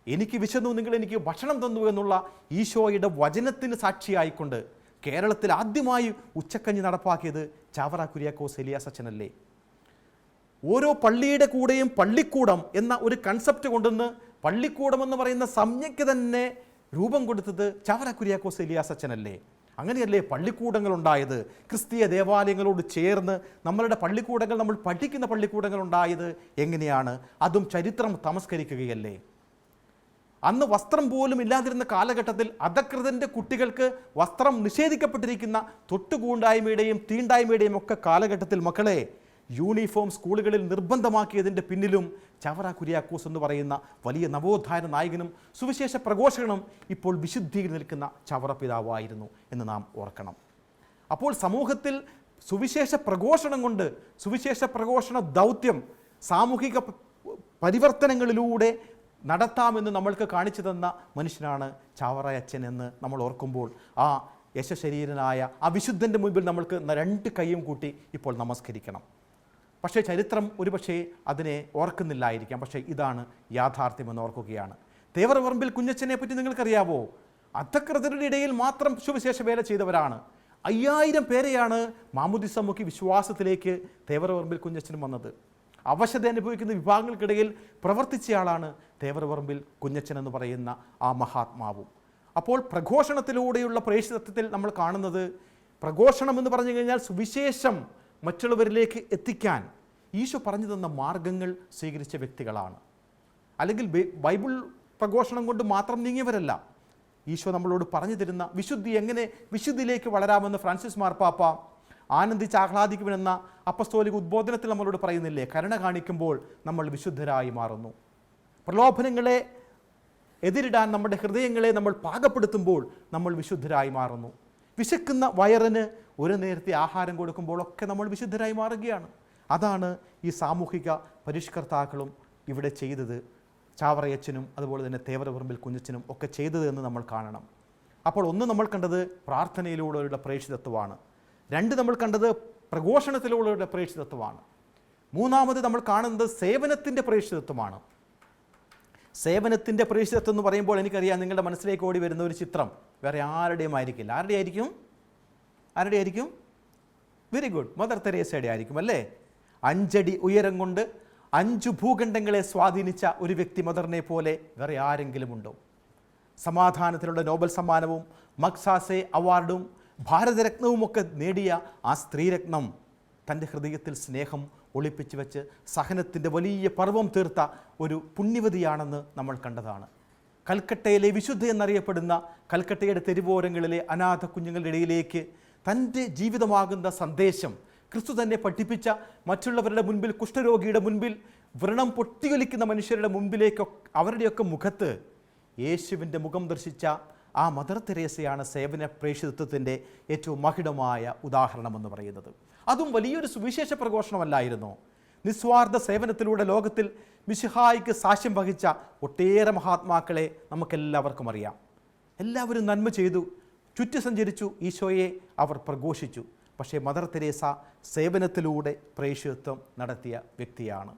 എനിക്ക് വിശന്നു നിങ്ങൾ എനിക്ക് ഭക്ഷണം തന്നു എന്നുള്ള ഈശോയുടെ വചനത്തിന് സാക്ഷിയായിക്കൊണ്ട് കേരളത്തിൽ ആദ്യമായി ഉച്ചക്കഞ്ഞി നടപ്പാക്കിയത് ചാവറ കുര്യാക്കോസ് എലിയാസ് അച്ഛനല്ലേ. ഓരോ പള്ളിയുടെ കൂടെയും പള്ളിക്കൂടം എന്ന ഒരു കൺസെപ്റ്റ് കൊണ്ടുവന്ന് പള്ളിക്കൂടം എന്ന് പറയുന്ന സംജ്ഞയ്ക്ക് തന്നെ രൂപം കൊടുത്തത് ചാവറ കുര്യാക്കോസ് എലിയാസ് അച്ഛനല്ലേ അങ്ങനെയല്ലേ പള്ളിക്കൂടങ്ങൾ ഉണ്ടായത് ക്രിസ്തീയ ദേവാലയങ്ങളോട് ചേർന്ന് നമ്മളുടെ പള്ളിക്കൂടങ്ങൾ നമ്മൾ പഠിക്കുന്ന പള്ളിക്കൂടങ്ങൾ ഉണ്ടായത് എങ്ങനെയാണ്? അതും ചരിത്രം തമസ്കരിക്കുകയല്ലേ? അന്ന് വസ്ത്രം പോലും ഇല്ലാതിരുന്ന കാലഘട്ടത്തിൽ അധകൃതന്റെ കുട്ടികൾക്ക് വസ്ത്രം നിഷേധിക്കപ്പെട്ടിരിക്കുന്ന തൊട്ടുകൂണ്ടായ്മയുടെയും തീണ്ടായ്മയുടെയും ഒക്കെ കാലഘട്ടത്തിൽ മക്കളെ യൂണിഫോം സ്കൂളുകളിൽ നിർബന്ധമാക്കിയതിന്റെ പിന്നിലും ചവറ കുര്യാക്കോസ് എന്ന് പറയുന്ന വലിയ നവോത്ഥാന നായകനും സുവിശേഷ പ്രഘോഷകനും ഇപ്പോൾ വിശുദ്ധിയിൽ നിൽക്കുന്ന ചവറ പിതാവായിരുന്നു എന്ന് നാം ഓർക്കണം. അപ്പോൾ സമൂഹത്തിൽ സുവിശേഷ പ്രഘോഷണം കൊണ്ട് സുവിശേഷ പ്രഘോഷണ ദൗത്യം സാമൂഹിക പരിവർത്തനങ്ങളിലൂടെ നടത്താമെന്ന് നമ്മൾക്ക് കാണിച്ചു തന്ന മനുഷ്യനാണ് ചാവറയച്ചൻ എന്ന് നമ്മൾ ഓർക്കുമ്പോൾ ആ യശശരീരനായ ആ വിശുദ്ധന്റെ മുൻപിൽ നമ്മൾക്ക് രണ്ട് കൈയും കൂട്ടി ഇപ്പോൾ നമസ്കരിക്കണം. പക്ഷേ ചരിത്രം ഒരുപക്ഷേ അതിനെ ഓർക്കുന്നില്ലായിരിക്കാം. പക്ഷേ ഇതാണ് യാഥാർത്ഥ്യമെന്ന് ഓർക്കുകയാണ്. തേവറവറമ്പിൽ കുഞ്ഞച്ചനെ പറ്റി നിങ്ങൾക്കറിയാവോ? അധകൃതരുടെ ഇടയിൽ മാത്രം സുവിശേഷ വേല ചെയ്തവരാണ്. അയ്യായിരം പേരെയാണ് മാമുദിസ മുഖി വിശ്വാസത്തിലേക്ക് തേവറവറമ്പിൽ കുഞ്ഞച്ചനും വന്നത്. അവശത അനുഭവിക്കുന്ന വിഭാഗങ്ങൾക്കിടയിൽ പ്രവർത്തിച്ചയാളാണ് തേവറവറമ്പിൽ കുഞ്ഞച്ചൻ എന്ന് പറയുന്ന ആ മഹാത്മാവും. അപ്പോൾ പ്രഘോഷണത്തിലൂടെയുള്ള പ്രേക്ഷിതത്വത്തിൽ നമ്മൾ കാണുന്നത് പ്രഘോഷണം എന്ന് പറഞ്ഞു കഴിഞ്ഞാൽ സുവിശേഷം മറ്റുള്ളവരിലേക്ക് എത്തിക്കാൻ ഈശോ പറഞ്ഞു തന്ന മാർഗങ്ങൾ സ്വീകരിച്ച വ്യക്തികളാണ്. അല്ലെങ്കിൽ ബൈബിൾ പ്രഘോഷണം കൊണ്ട് മാത്രം നീങ്ങിയവരല്ല. ഈശോ നമ്മളോട് പറഞ്ഞു തരുന്ന വിശുദ്ധി എങ്ങനെ വിശുദ്ധിയിലേക്ക് വളരാമെന്ന് ഫ്രാൻസിസ് മാർപ്പാപ്പ ആനന്ദിച്ച് ആഹ്ലാദിക്കുമെന്ന അപ്പസ്തോലിക ഉദ്ബോധനത്തിൽ നമ്മളോട് പറയുന്നില്ലേ? കരുണ കാണിക്കുമ്പോൾ നമ്മൾ വിശുദ്ധരായി മാറുന്നു. പ്രലോഭനങ്ങളെ എതിരിടാൻ നമ്മുടെ ഹൃദയങ്ങളെ നമ്മൾ പാകപ്പെടുത്തുമ്പോൾ നമ്മൾ വിശുദ്ധരായി മാറുന്നു. വിശക്കുന്ന വയറിന് ഒരു നേരത്തെ ആഹാരം കൊടുക്കുമ്പോഴൊക്കെ നമ്മൾ വിശുദ്ധരായി മാറുകയാണ്. അതാണ് ഈ സാമൂഹിക പരിഷ്കർത്താക്കളും ഇവിടെ ചെയ്തത്. ചാവറയച്ചനും അതുപോലെ തന്നെ തേവരപറമ്പിൽ കുഞ്ഞച്ചനും ഒക്കെ ചെയ്തത് എന്ന് നമ്മൾ കാണണം. അപ്പോൾ ഒന്ന് നമ്മൾ കണ്ടത് പ്രാർത്ഥനയിലൂടെയുള്ള പ്രേക്ഷിതത്വമാണ്. രണ്ട് നമ്മൾ കണ്ടത് പ്രഘോഷണത്തിലൂടെയുള്ള പ്രേക്ഷിതത്വമാണ്. മൂന്നാമത് നമ്മൾ കാണുന്നത് സേവനത്തിന്റെ പ്രേക്ഷിതത്വമാണ്. സേവനത്തിന്റെ പ്രേക്ഷിതത്വം എന്ന് പറയുമ്പോൾ എനിക്കറിയാം നിങ്ങളുടെ മനസ്സിലേക്ക് ഓടി വരുന്ന ഒരു ചിത്രം. വേറെ ആരുടെയും ആയിരിക്കില്ല. ആരുടെ ആയിരിക്കും ആരുടെ ആയിരിക്കും? വെരി ഗുഡ് മദർ തെരേസയുടെ ആയിരിക്കും അല്ലേ? അഞ്ചടി ഉയരം കൊണ്ട് അഞ്ചു ഭൂഖണ്ഡങ്ങളെ സ്വാധീനിച്ച ഒരു വ്യക്തി മദറിനെ പോലെ വേറെ ആരെങ്കിലും ഉണ്ടോ? സമാധാനത്തിലുള്ള നോബൽ സമ്മാനവും മക്സാസെ അവാർഡും ഭാരതരത്നവും ഒക്കെ നേടിയ ആ സ്ത്രീരത്നം തന്റെ ഹൃദയത്തിൽ സ്നേഹം ഒളിപ്പിച്ചു വെച്ച് സഹനത്തിന്റെ വലിയ പർവം തീർത്ത ഒരു പുണ്യവതിയാണെന്ന് നമ്മൾ കണ്ടതാണ്. കൽക്കട്ടയിലെ വിശുദ്ധ എന്നറിയപ്പെടുന്ന കൽക്കട്ടയുടെ തെരുവോരങ്ങളിലെ അനാഥ കുഞ്ഞുങ്ങളുടെ ഇടയിലേക്ക് തന്റെ ജീവിതമാകുന്ന സന്ദേശം ക്രിസ്തു തന്നെ പഠിപ്പിച്ച മറ്റുള്ളവരുടെ മുൻപിൽ കുഷ്ഠരോഗിയുടെ മുൻപിൽ വ്രണം പൊട്ടിയൊലിക്കുന്ന മനുഷ്യരുടെ മുമ്പിലേക്ക് അവരുടെയൊക്കെ മുഖത്ത് യേശുവിന്റെ മുഖം ദർശിച്ച ആ മദർ തെരേസയാണ് സേവന പ്രേക്ഷിതത്വത്തിന്റെ ഏറ്റവും മഹിടമായ ഉദാഹരണമെന്ന് പറയുന്നത്. അതും വലിയൊരു സുവിശേഷ പ്രഘോഷണമല്ലായിരുന്നു. നിസ്വാർത്ഥ സേവനത്തിലൂടെ ലോകത്തിൽ മിശിഹായിക്ക് സാക്ഷ്യം വഹിച്ച ഒട്ടേറെ മഹാത്മാക്കളെ നമുക്കെല്ലാവർക്കും അറിയാം. എല്ലാവരും നന്മ ചെയ്തു. ചുറ്റി സഞ്ചരിച്ചു ഈശോയെ അവർ പ്രഘോഷിച്ചു. പക്ഷേ മദർ തെരേസ സേവനത്തിലൂടെ പ്രേക്ഷിതത്വം നടത്തിയ വ്യക്തിയാണ്.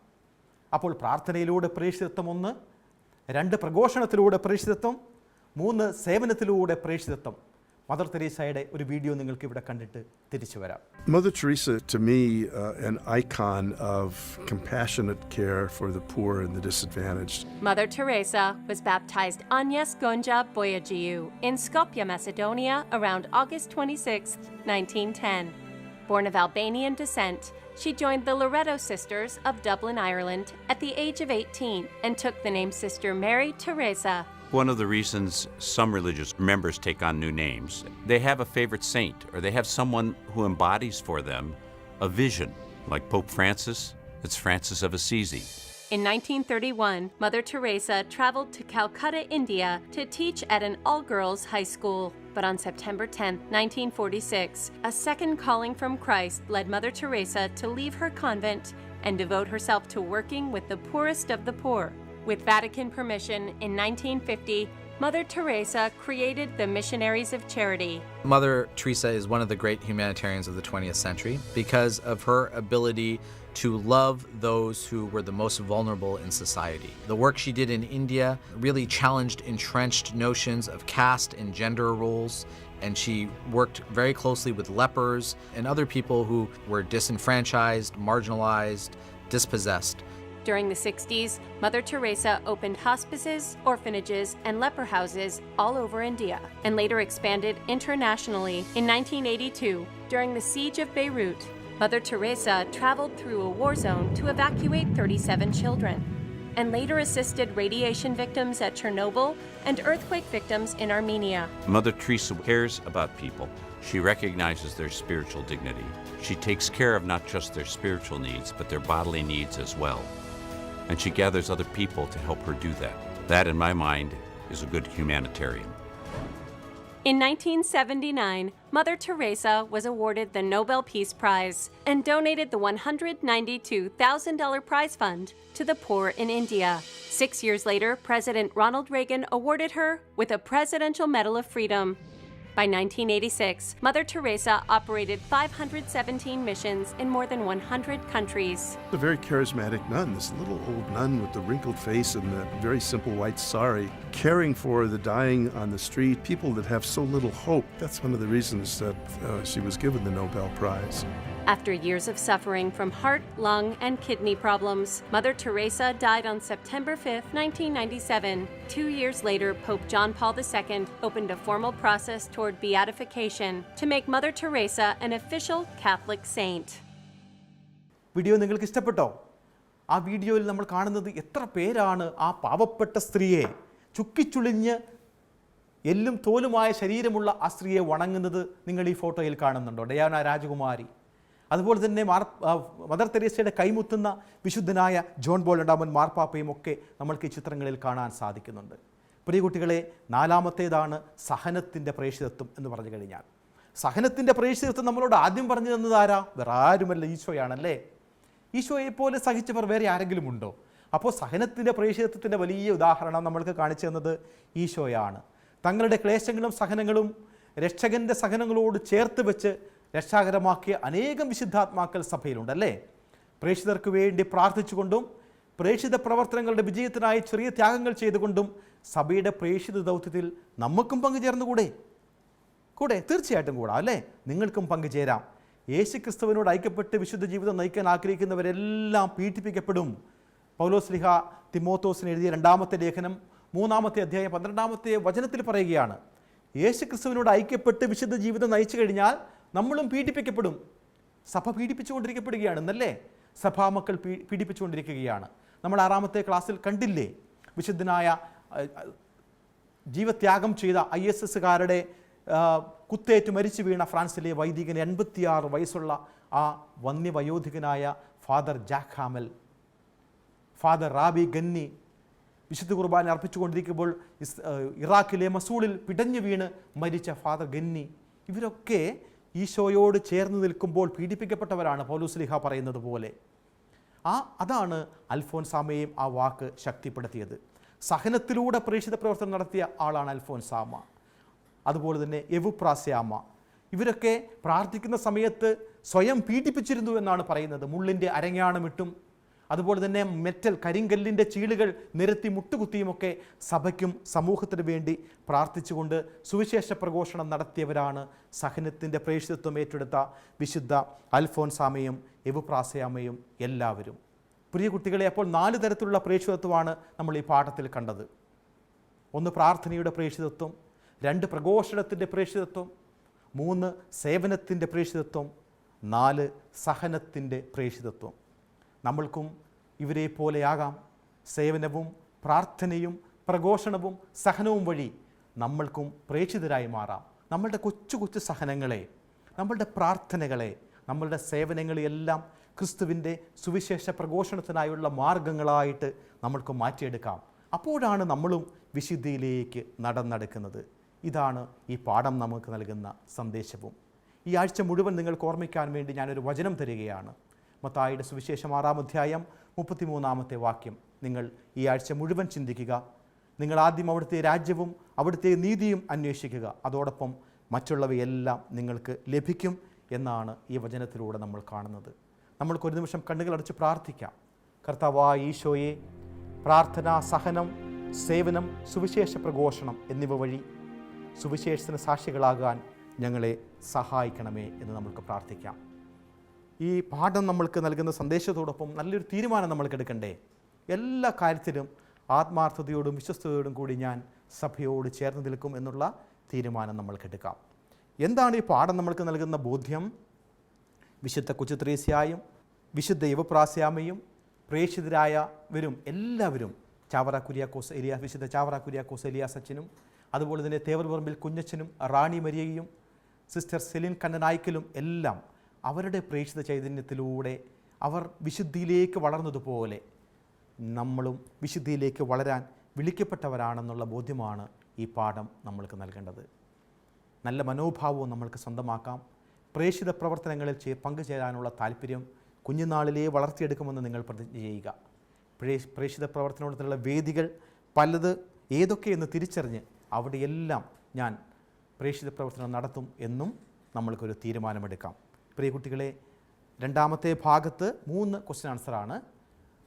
അപ്പോൾ പ്രാർത്ഥനയിലൂടെ പ്രേക്ഷിതത്വം ഒന്ന് രണ്ട് പ്രഘോഷണത്തിലൂടെ പ്രേക്ഷിതത്വം മൂന്ന് സേവനത്തിലൂടെ പ്രേക്ഷിതത്വം. മദർ തെരേസയുടെ ഒരു വീഡിയോ നിങ്ങൾക്ക് ഇവിടെ കണ്ടിട്ട് തിരിച്ചു വരാം Mother Teresa, to me, uh, an icon of compassionate care for the poor and the disadvantaged. Mother Teresa was baptized Agnes Gonja Boyajiu in Skopje, Macedonia around August 26, 1910. Born of Albanian descent, she joined the Loretto Sisters of Dublin, Ireland at the age of 18 and took the name Sister Mary Teresa. one of the reasons some religious members take on new names, they have a favorite saint or they have someone who embodies for them a vision. Like Pope Francis, it's Francis of Assisi. In 1931, Mother Teresa traveled to Calcutta, India to teach at an all girls high school. But on September 10, 1946, a second calling from Christ led Mother Teresa to leave her convent and devote herself to working with the poorest of the poor. With Vatican permission in 1950, Mother Teresa created the Missionaries of Charity, Mother Teresa is one of the great humanitarians of the 20th century because of her ability to love those who were the most vulnerable in society. The work she did in India really challenged entrenched notions of caste and gender roles, and she worked very closely with lepers and other people who were disenfranchised, marginalized, dispossessed. During the 60s, Mother Teresa opened hospices, orphanages, and leper houses all over India, and later expanded internationally. In 1982, during the siege of Beirut, Mother Teresa traveled through a war zone to evacuate 37 children. and later assisted radiation victims at Chernobyl and earthquake victims in Armenia. Mother Teresa cares about people. She recognizes their spiritual dignity. She takes care of not just their spiritual needs, but their bodily needs as well. And she gathers other people to help her do that. That, in my mind, is a good humanitarian. In 1979, Mother Teresa was awarded the Nobel Peace Prize and donated the $192,000 prize fund to the poor in India. Six years later, President Ronald Reagan awarded her with a Presidential Medal of Freedom. By 1986, Mother Teresa operated 517 missions in more than 100 countries. A very charismatic nun, this little old nun with the wrinkled face and the very simple white sari, caring for the dying on the street, people that have so little hope. That's one of the reasons that uh, she was given the Nobel Prize. After years of suffering from heart, lung, and kidney problems, Mother Teresa died on September 5, 1997. Two years later, Pope John Paul II opened a formal process toward beatification to make Mother Teresa an official Catholic saint. Video നിങ്ങൾക്ക് ഇഷ്ടപ്പെട്ടോ ആ വീഡിയോയിൽ നമ്മൾ കാണുന്നത് എത്ര പേരാണ് ആ പാവപ്പെട്ട സ്ത്രീയെ ചുക്കിച്ചുളിഞ്ഞ് എല്ലും തോലുമായ ശരീരമുള്ള ആ സ്ത്രീയെ വണങ്ങുന്നത് നിങ്ങൾ ഈ ഫോട്ടോയിൽ കാണുന്നുണ്ടോ ഡയാന രാജകുമാരി അതുപോലെ തന്നെ മാർ മദർ തെരേസയുടെ കൈമുത്തുന്ന വിശുദ്ധനായ ജോൺ ബോൾ രണ്ടാമൻ മാർപ്പാപ്പയും ഒക്കെ നമ്മൾക്ക് ഈ ചിത്രങ്ങളിൽ കാണാൻ സാധിക്കുന്നുണ്ട്. പ്രിയ കുട്ടികളെ നാലാമത്തേതാണ് സഹനത്തിന്റെ പ്രേക്ഷിതത്വം എന്ന് പറഞ്ഞു കഴിഞ്ഞാൽ. സഹനത്തിന്റെ പ്രേക്ഷിതത്വം നമ്മളോട് ആദ്യം പറഞ്ഞു തന്നതാരാ വേറെ ആരുമല്ല ഈശോയാണല്ലേ? ഈശോയെപ്പോലെ പോലെ സഹിച്ചവർ വേറെ ആരെങ്കിലും ഉണ്ടോ? അപ്പോൾ സഹനത്തിന്റെ പ്രേക്ഷിതത്വത്തിന്റെ വലിയ ഉദാഹരണം നമ്മൾക്ക് കാണിച്ചു തന്നത് ഈശോയാണ്. തങ്ങളുടെ ക്ലേശങ്ങളും സഹനങ്ങളും രക്ഷകന്റെ സഹനങ്ങളോട് ചേർത്ത് വെച്ച് രക്ഷാകരമാക്കിയ അനേകം വിശുദ്ധാത്മാക്കൾ സഭയിലുണ്ടല്ലേ? പ്രേക്ഷിതർക്ക് വേണ്ടി പ്രാർത്ഥിച്ചുകൊണ്ടും പ്രേക്ഷിത പ്രവർത്തനങ്ങളുടെ വിജയത്തിനായി ചെറിയ ത്യാഗങ്ങൾ ചെയ്തുകൊണ്ടും സഭയുടെ പ്രേക്ഷിത ദൗത്യത്തിൽ നമുക്കും പങ്കുചേർന്നുകൂടെ? കൂടെ തീർച്ചയായിട്ടും കൂടാ അല്ലേ? നിങ്ങൾക്കും പങ്കുചേരാം. യേശു ക്രിസ്തുവിനോട് ഐക്യപ്പെട്ട് വിശുദ്ധ ജീവിതം നയിക്കാൻ ആഗ്രഹിക്കുന്നവരെല്ലാം പീഡിപ്പിക്കപ്പെടും. പൗലോസ്ലിഹ തിമോത്തോസിന് എഴുതിയ രണ്ടാമത്തെ ലേഖനം മൂന്നാമത്തെ അധ്യായം പന്ത്രണ്ടാമത്തെ വചനത്തിൽ പറയുകയാണ് യേശു ക്രിസ്തുവിനോട് ഐക്യപ്പെട്ട് വിശുദ്ധ ജീവിതം നയിച്ചു കഴിഞ്ഞാൽ നമ്മളും പീഡിപ്പിക്കപ്പെടും. സഭ പീഡിപ്പിച്ചുകൊണ്ടിരിക്കപ്പെടുകയാണ് എന്നല്ലേ? സഭാമക്കൾ പീ പീഡിപ്പിച്ചുകൊണ്ടിരിക്കുകയാണ്. നമ്മൾ ആറാമത്തെ ക്ലാസ്സിൽ കണ്ടില്ലേ? വിശുദ്ധനായ ജീവത്യാഗം ചെയ്ത ഐ എസ് എസ്സുകാരുടെ കുത്തേറ്റ് മരിച്ചു വീണ ഫ്രാൻസിലെ വൈദികൻ എൺപത്തിയാറ് വയസ്സുള്ള ആ വന്യവയോധികനായ Father Jack Hamel Father Ragheed Ganni വിശുദ്ധ കുർബാന അർപ്പിച്ചുകൊണ്ടിരിക്കുമ്പോൾ ഇറാഖിലെ മസൂളിൽ പിടഞ്ഞു വീണ് മരിച്ച ഫാദർ ഗന്നി. ഇവരൊക്കെ ഈശോയോട് ചേർന്ന് നിൽക്കുമ്പോൾ പീഡിപ്പിക്കപ്പെട്ടവരാണ് പൗലൂസ്ലിഹ പറയുന്നത് പോലെ. ആ അതാണ് അൽഫോൻസാമയെയും ആ വാക്ക് ശക്തിപ്പെടുത്തിയത്. സഹനത്തിലൂടെ പ്രേക്ഷിത പ്രവർത്തനം നടത്തിയ ആളാണ് അൽഫോൻസാമ. അതുപോലെ തന്നെ എവുപ്രാസ്യാമ. ഇവരൊക്കെ പ്രാർത്ഥിക്കുന്ന സമയത്ത് സ്വയം പീഡിപ്പിച്ചിരുന്നു എന്നാണ് പറയുന്നത്. മുള്ളിന്റെ അരങ്ങാണമിട്ടും അതുപോലെ തന്നെ മെറ്റൽ കരിങ്കല്ലിന്റെ ചീളുകൾ നിരത്തി മുട്ടുകുത്തിയുമൊക്കെ സഭയ്ക്കും സമൂഹത്തിന് വേണ്ടി പ്രാർത്ഥിച്ചുകൊണ്ട് സുവിശേഷ പ്രഘോഷണം നടത്തിയവരാണ് സഹനത്തിന്റെ പ്രേക്ഷിതത്വം ഏറ്റെടുത്ത വിശുദ്ധ അൽഫോൻസാമയും എവുപ്രാസയാമയും എല്ലാവരും. പ്രിയ കുട്ടികളെ അപ്പോൾ നാല് തരത്തിലുള്ള പ്രേക്ഷിതത്വമാണ് നമ്മൾ ഈ പാഠത്തിൽ കണ്ടത്. ഒന്ന് പ്രാർത്ഥനയുടെ പ്രേക്ഷിതത്വം രണ്ട് പ്രഘോഷണത്തിന്റെ പ്രേക്ഷിതത്വം മൂന്ന് സേവനത്തിന്റെ പ്രേക്ഷിതത്വം നാല് സഹനത്തിന്റെ പ്രേക്ഷിതത്വം. നമ്മൾക്കും ഇവരെ പോലെയാകാം സേവനവും പ്രാർത്ഥനയും പ്രഘോഷണവും സഹനവും വഴി നമ്മൾക്കും പ്രേക്ഷിതരായി മാറാം. നമ്മളുടെ കൊച്ചു കൊച്ചു സഹനങ്ങളെ നമ്മളുടെ പ്രാർത്ഥനകളെ നമ്മളുടെ സേവനങ്ങളെയെല്ലാം ക്രിസ്തുവിന്റെ സുവിശേഷ പ്രഘോഷണത്തിനായുള്ള മാർഗങ്ങളായിട്ട് നമ്മൾക്ക് മാറ്റിയെടുക്കാം. അപ്പോഴാണ് നമ്മളും വിശുദ്ധിയിലേക്ക് നടന്നെടുക്കുന്നത്. ഇതാണ് ഈ പാഠം നമുക്ക് നൽകുന്ന സന്ദേശവും. ഈ ആഴ്ച മുഴുവൻ നിങ്ങൾക്ക് ഓർമ്മിക്കാൻ വേണ്ടി ഞാനൊരു വചനം തരികയാണ്. മത്തായിയുടെ സുവിശേഷം ആറാം അധ്യായം മുപ്പത്തിമൂന്നാമത്തെ വാക്യം. നിങ്ങൾ ഈ ആഴ്ച മുഴുവൻ ചിന്തിക്കുക. നിങ്ങൾ ആദ്യം അവിടുത്തെ രാജ്യവും അവിടുത്തെ നീതിയും അന്വേഷിക്കുക. അതോടൊപ്പം മറ്റുള്ളവയെല്ലാം നിങ്ങൾക്ക് ലഭിക്കും എന്നാണ് ഈ വചനത്തിലൂടെ നമ്മൾ കാണുന്നത്. നമ്മൾക്കൊരു നിമിഷം കണ്ണുകൾ അടച്ച് പ്രാർത്ഥിക്കാം. കർത്താവായ ഈശോയെ പ്രാർത്ഥന സഹനം സേവനം സുവിശേഷ പ്രഘോഷണം എന്നിവ വഴി സുവിശേഷത്തിന് സാക്ഷികളാകാൻ ഞങ്ങളെ സഹായിക്കണമേ എന്ന് നമുക്ക് പ്രാർത്ഥിക്കാം. ഈ പാഠം നമ്മൾക്ക് നൽകുന്ന സന്ദേശത്തോടൊപ്പം നല്ലൊരു തീരുമാനം നമ്മൾക്ക് എടുക്കണ്ടേ? എല്ലാ കാര്യത്തിലും ആത്മാർത്ഥതയോടും വിശ്വസ്തയോടും കൂടി ഞാൻ സഭയോട് ചേർന്ന് നിൽക്കും എന്നുള്ള തീരുമാനം നമ്മൾക്ക് എടുക്കാം. എന്താണ് ഈ പാഠം നമ്മൾക്ക് നൽകുന്ന ബോധ്യം? വിശുദ്ധ കുച്ചുത്രേസ്യായും വിശുദ്ധ യുവപ്രാസ്യാമയും പ്രേക്ഷിതരായവരും എല്ലാവരും ചാവറ കുര്യാക്കോസ് എലിയാ വിശുദ്ധ ചാവറ കുര്യാക്കോസ് എലിയാസ് അച്ഛനും അതുപോലെ തന്നെ തേവൽപറമ്പിൽ കുഞ്ഞച്ചനും റാണി മരിയയും സിസ്റ്റർ സെലിൻ കണ്ണനായ്ക്കലും എല്ലാം അവരുടെ പ്രേക്ഷിത ചൈതന്യത്തിലൂടെ അവർ വിശുദ്ധിയിലേക്ക് വളർന്നതുപോലെ നമ്മളും വിശുദ്ധിയിലേക്ക് വളരാൻ വിളിക്കപ്പെട്ടവരാണെന്നുള്ള ബോധ്യമാണ് ഈ പാഠം നമ്മൾക്ക് നൽകേണ്ടത്. നല്ല മനോഭാവവും നമ്മൾക്ക് സ്വന്തമാക്കാം. പ്രേക്ഷിത പ്രവർത്തനങ്ങളിൽ പങ്കുചേരാനുള്ള താല്പര്യം കുഞ്ഞുനാളിലേ വളർത്തിയെടുക്കുമെന്ന് നിങ്ങൾ പ്രതിജ്ഞ ചെയ്യുക. പ്രേ പ്രേക്ഷിത പ്രവർത്തനത്തിനുള്ള വേദികൾ പലത് ഏതൊക്കെയെന്ന് തിരിച്ചറിഞ്ഞ് അവിടെയെല്ലാം ഞാൻ പ്രേക്ഷിത പ്രവർത്തനം നടത്തും എന്നും നമ്മൾക്കൊരു തീരുമാനമെടുക്കാം. പ്രിയ കുട്ടികളെ രണ്ടാമത്തെ ഭാഗത്ത് മൂന്ന് ക്വസ്റ്റ്യൻ ആൻസറാണ്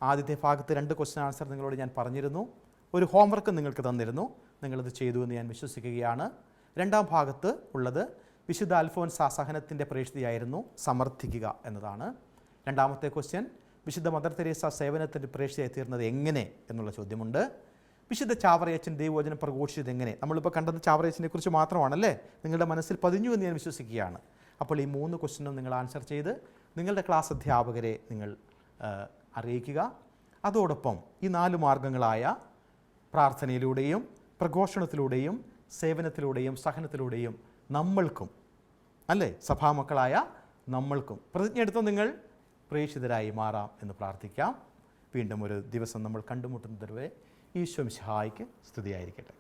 ആദ്യത്തെ ഭാഗത്ത് രണ്ട് ക്വസ്റ്റ്യൻ ആൻസർ നിങ്ങളോട് ഞാൻ പറഞ്ഞിരുന്നു. ഒരു ഹോംവർക്ക് നിങ്ങൾക്ക് തന്നിരുന്നു. നിങ്ങളത് ചെയ്തു എന്ന് ഞാൻ വിശ്വസിക്കുകയാണ്. രണ്ടാം ഭാഗത്ത് ഉള്ളത് വിശുദ്ധ അൽഫോൻസ് സഹനത്തിന്റെ പ്രേക്ഷിതയായിരുന്നു സമർത്ഥിക്കുക എന്നതാണ്. രണ്ടാമത്തെ ക്വസ്റ്റ്യൻ വിശുദ്ധ മദർ തെരേസ സേവനത്തിന്റെ പ്രേക്ഷിതയായി തീർന്നത് എങ്ങനെ എന്നുള്ള ചോദ്യമുണ്ട്. വിശുദ്ധ ചാവറയച്ചൻ ദൈവവചനം പ്രഘോഷിച്ചത് എങ്ങനെ? നമ്മളിപ്പോൾ കണ്ടത് ചാവറയച്ചനെ കുറിച്ച് മാത്രമാണല്ലേ? നിങ്ങളുടെ മനസ്സിൽ പതിഞ്ഞു എന്ന് ഞാൻ വിശ്വസിക്കുകയാണ്. അപ്പോൾ ഈ മൂന്ന് ക്വസ്റ്റിനും നിങ്ങൾ ആൻസർ ചെയ്ത് നിങ്ങളുടെ ക്ലാസ് അധ്യാപകരെ നിങ്ങൾ അറിയിക്കുക. അതോടൊപ്പം ഈ നാല് മാർഗങ്ങളായ പ്രാർത്ഥനയിലൂടെയും പ്രഘോഷണത്തിലൂടെയും സേവനത്തിലൂടെയും സഹനത്തിലൂടെയും നമ്മൾക്കും അല്ലേ? സഭാമക്കളായ നമ്മൾക്കും പ്രതിജ്ഞ എടുത്ത് നിങ്ങൾ പ്രേക്ഷിതരായി മാറാം എന്ന് പ്രാർത്ഥിക്കാം. വീണ്ടും ഒരു ദിവസം നമ്മൾ കണ്ടുമുട്ടുന്നതുവരെ ഈശ്വം സഹായിക്ക് സ്തുതിയായിരിക്കട്ടെ.